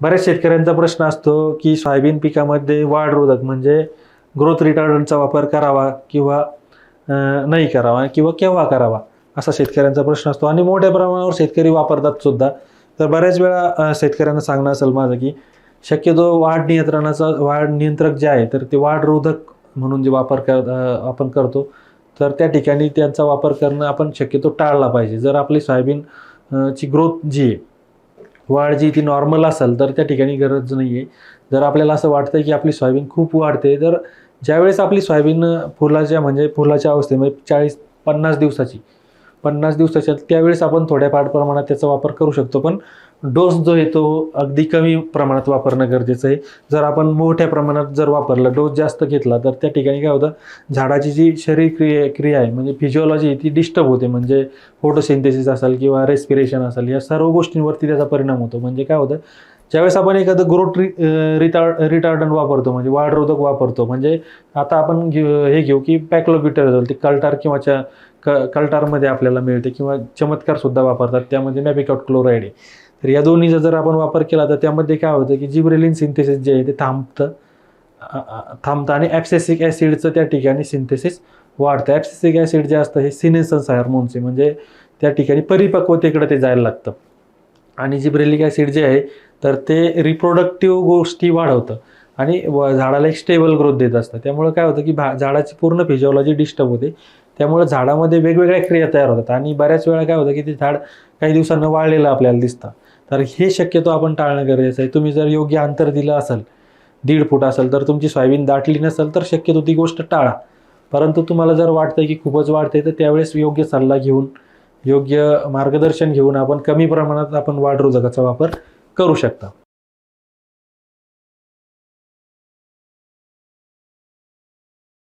बऱ्याच शेतकऱ्यांचा प्रश्न असतो की सोयाबीन पिकामध्ये वाढ रोधक म्हणजे ग्रोथ रिटार्डंटचा वापर करावा किंवा नाही करावा किंवा केव्हा करावा असा शेतकऱ्यांचा प्रश्न असतो. आणि मोठ्या प्रमाणावर शेतकरी वापरतात सुद्धा. तर बऱ्याच वेळा शेतकऱ्यांना सांगणं असेल माझं की शक्यतो वाढ नियंत्रणाचा वाढ नियंत्रक जे आहे तर ते वाढ रोधक म्हणून जे वापर कर आपण करतो तर त्या ठिकाणी त्यांचा वापर करणं आपण शक्यतो टाळला पाहिजे. जर आपली सोयाबीन ची ग्रोथ जी आहे वाढ जी ती नॉर्मल असेल तर त्या ठिकाणी गरज नाही आहे जर आपल्याला असं वाटतं की आपली सोयाबीन खूप वाढते तर ज्यावेळेस आपली सोयाबीन फुलाच्या म्हणजे फुलाच्या अवस्थेमध्ये चाळीस पन्नास दिवसाची पन्नास दिवसाच्या त्यावेळेस आपण थोड्याफार प्रमाणात त्याचा वापर करू शकतो. पण डोस जो आहे तो अगदी कमी प्रमाणात वापरणं गरजेचं आहे. जर आपण मोठ्या प्रमाणात जर वापरला डोस जास्त घेतला तर त्या ठिकाणी काय होतं झाडाची जी शरीर क्रिया क्रिया आहे म्हणजे फिजिओलॉजी ती डिस्टर्ब होते. म्हणजे फोटोसिंथेसिस असेल किंवा रेस्पिरेशन असेल या सर्व गोष्टींवरती त्याचा परिणाम होतो. म्हणजे काय होतं ज्यावेळेस आपण एखादं ग्रोथ रि रिटार्ड रिटार्डंट वापरतो म्हणजे वाढरोधक वापरतो म्हणजे आता आपण घेऊ हे घेऊ की पॅक्लोबिटर ते कल्टार किंवा च्या क कल्टारमध्ये आपल्याला मिळते किंवा चमत्कारसुद्धा वापरतात त्यामध्ये मॅपिकॉट क्लोराईड आहे. तर या दोन्हीचा जर आपण वापर केला तर त्यामध्ये काय होतं की जिब्रेलिन सिंथेसिस जे आहे ते थांबतं थांबतं आणि ॲप्सेसिक ॲसिडचं त्या ठिकाणी सिंथेसिस वाढतं. ॲप्सेसिक ॲसिड जे असतं हे सिनेसन्स हार्मोन्स आहे म्हणजे त्या ठिकाणी परिपक्वतेकडे ते जायला लागतं. आणि जिब्रेलिक ॲसिड जे आहे तर ते रिप्रोडक्टिव्ह गोष्टी वाढवतं. आणि व- झाडाला एक स्टेबल ग्रोथ देत असतं. त्यामुळे काय होतं की भा झाडाची पूर्ण फिजिओलॉजी डिस्टर्ब होते. त्यामुळे झाडामध्ये वेगवेगळ्या क्रिया तयार होतात. आणि बऱ्याच वेळा काय होतं की ते झाड काही दिवसांना वाळलेलं आपल्याला दिसतं. तर हे शक्यतो आपण टाळणं गरजेचं आहे. तुम्ही जर योग्य अंतर दिलं असेल दीड फूट असेल तर तुमची सोयाबीन दाटली नसेल तर शक्यतो ती गोष्ट टाळा. परंतु तुम्हाला जर वाटतं की खूपच वाढते तर त्यावेळेस योग्य सल्ला घेऊन योग्य मार्गदर्शन घेऊन आपण कमी प्रमाणात आपण वाढ रोधकाचा वापर करू शकता.